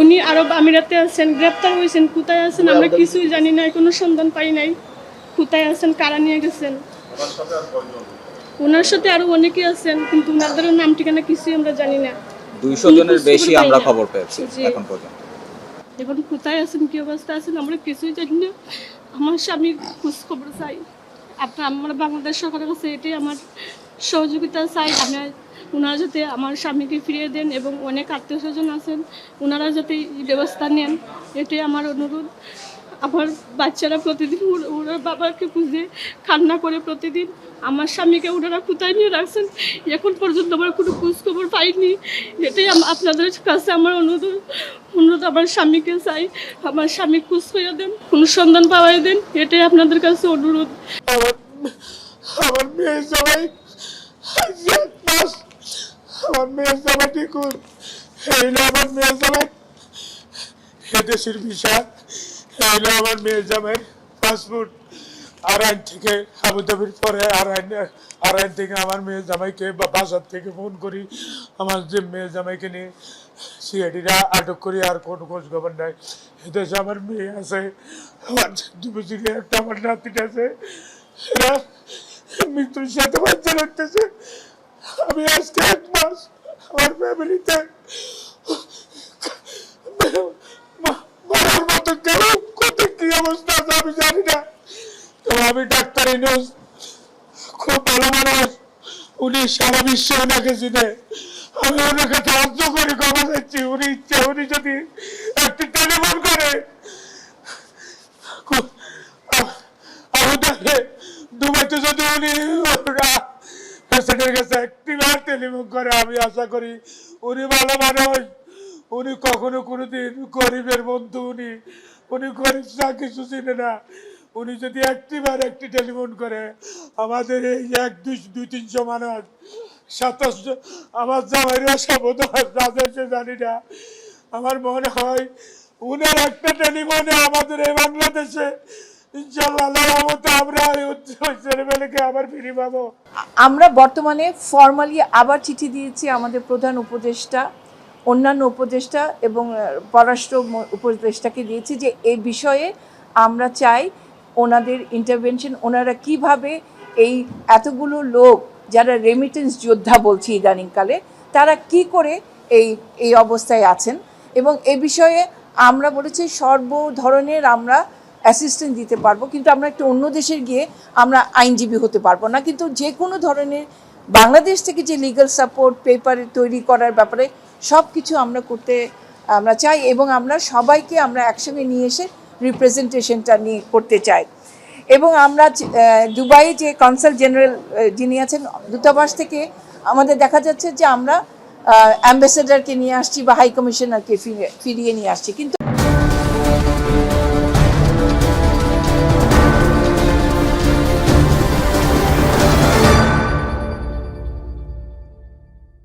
উনি আরব আমিরাতে আছেন গ্রেপ্তার হয়েছেন কোথায় আছেন আমরা কিছুই জানি না কোনো সন্ধান পাই নাই। কোথায় আছেন কারা নিয়ে গেছেন? ওনার সাথে আরও অনেকে আছেন কিন্তু ওনাদের নাম ঠিকানা কিছুই আমরা জানি না। দুইশো জনের বেশি আমরা খবর পেয়েছি এখন পর্যন্ত। এখন কোথায় আছেন কি অবস্থা আছেন আমরা কিছুই জানি না। আমার স্বামীর খোঁজ খবর চাই। আপনার আমরা বাংলাদেশ সরকারের কাছে এটাই আমার সহযোগিতা চাই। আমি ওনারা যাতে আমার স্বামীকে ফিরিয়ে দেন এবং অনেক আত্মীয় স্বজন আছেন ওনারা যাতে ব্যবস্থা নেন, এটাই আমার অনুরোধ। আমার বাচ্চারা প্রতিদিন ওর- ওনার বাবাকে খুঁজে, কান্না করে প্রতিদিন। আমার স্বামীকে ওনারা কোথায় নিয়ে রাখছেন? এখন পর্যন্ত আমার কোনো খোঁজখবর পাইনি। এটাই আপনাদের কাছে আমার অনুরোধ। অনুরোধ, আমার স্বামীকে চাই আমার স্বামী খোঁজ করে দেন, কোনো সন্ধান পাওয়াই দেন, এটাই আপনাদের কাছে অনুরোধ। আমার মেয়ে সবাই এদেশের ভিসা আমার মেয়ে জামের পাসপোর্ট থেকে আবুধাবির পরে থেকে আমার মেয়ে জামাইকে বাসার থেকে ফোন করি। আমার যে মেয়ে জামাইকে নিয়ে সিআইডিরা আটক করি, আর কোনো খোঁজ খবর নাই। এদেশে আমার মেয়ে আছে। আমার একটা আমার নাতিন আছে। মৃত্যুর সাথে বাচ্চা লাগতেছে আমি আজকে এক মাস আমার ফ্যামিলিতে মরার মতো কেউ কোথায় কি অবস্থা আমি জানি না। তো আমি ডাক্তার ইনুস খুব ভালো মানুষ। উনি সারা বিশ্বে ওনাকে চিনে। আমি ওনাকে সাহায্য করে, ক্ষমা যাচ্ছি উনি ইচ্ছে, উনি যদি একটি টেলিফোন করে খুব- আ- দুবাইতে যদি উনি প্রেসিডেন্টের কাছে একটিবার টেলিফোন করে আশা করি উনি ভালো মানুষ। উনি কখনো কোনোদিন গরিবের বন্ধু উনি। উনি গরিব চা কিছু চিনে না। উনি যদি একটিবার একটি টেলিফোন করে, আমাদের এই এক, দুই দুই তিনশো মানুষ, সাতাশ আমার জামাইরা সাবধান রাজেশে জানি না। আমার মনে হয়, উনার একটা টেলিফোনে আমাদের এই বাংলাদেশে আমরা বর্তমানে ফর্মালি আবার চিঠি দিয়েছি আমাদের প্রধান উপদেষ্টা, অন্যান্য উপদেষ্টা এবং পররাষ্ট্র উপদেষ্টাকে দিয়েছি যে এই বিষয়ে আমরা চাই ওনাদের ইন্টারভেনশন ওনারা কীভাবে এই এতগুলো লোক যারা রেমিটেন্স যোদ্ধা বলছি ইদানিংকালে, তারা কি করে এই এই অবস্থায় আছেন এবং এ বিষয়ে আমরা বলেছি সর্ব ধরনের আমরা অ্যাসিস্ট্যান্ট দিতে পারব, কিন্তু আমরা একটা অন্য দেশে গিয়ে আমরা আইনজীবী হতে পারব না। কিন্তু যে কোনো ধরনের বাংলাদেশ থেকে যে লিগ্যাল সাপোর্ট পেপার তৈরি করার ব্যাপারে সব কিছু আমরা করতে, আমরা চাই এবং আমরা সবাইকে আমরা একসঙ্গে নিয়ে এসে রিপ্রেজেন্টেশনটা নিয়ে করতে চাই। এবং আমরা দুবাইয়ে যে কনসাল জেনারেল যিনি আছেন, দূতাবাস থেকে আমাদের দেখা যাচ্ছে যে আমরা অ্যাম্বাসেডারকে নিয়ে আসছি বা হাই কমিশনারকে ফিরিয়ে নিয়ে আসছি। কিন্তু